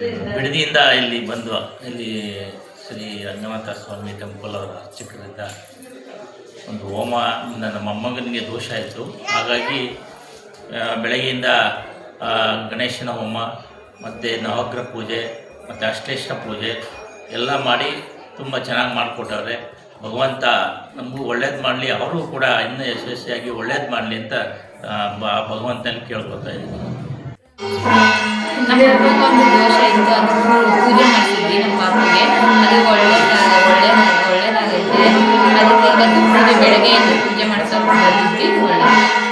ಬಿಡದಿಯಿಂದ ಇಲ್ಲಿ ಬಂದು ಇಲ್ಲಿ ಶ್ರೀ ರಂಗನಾಥ ಸ್ವಾಮಿ ಟೆಂಪಲ್ ಅವರ ಚಿಕ್ಕದಿಂದ ಒಂದು ಹೋಮ ನನ್ನ ಮೊಮ್ಮಗನಿಗೆ ದೋಷ ಆಯಿತು. ಹಾಗಾಗಿ ಬೆಳಗ್ಗೆಯಿಂದ ಗಣೇಶನ ಹೋಮ, ಮತ್ತು ನವಗ್ರಹ ಪೂಜೆ, ಮತ್ತು ಅಷ್ಟೇಶ್ವರ ಪೂಜೆ ಎಲ್ಲ ಮಾಡಿ ತುಂಬ ಚೆನ್ನಾಗಿ ಮಾಡಿಕೊಟ್ಟವ್ರೆ. ಭಗವಂತ ನಮಗೂ ಒಳ್ಳೇದು ಮಾಡಲಿ ಅವರು ಕೂಡ ಇನ್ನೂ ಯಶಸ್ವಿಯಾಗಿ ಒಳ್ಳೇದು ಮಾಡಲಿ ಅಂತ ಭಗವಂತನ ಕೇಳ್ಕೊತಾ ಇದ್ದೀನಿ. ಬೆಳಗ್ಗೆಯಿಂದ ಪೂಜೆ ಮಾಡಿಸ್ಕೊಂಡು ಬಂದಿದ್ವಿ. ಒಳ್ಳೆಯದು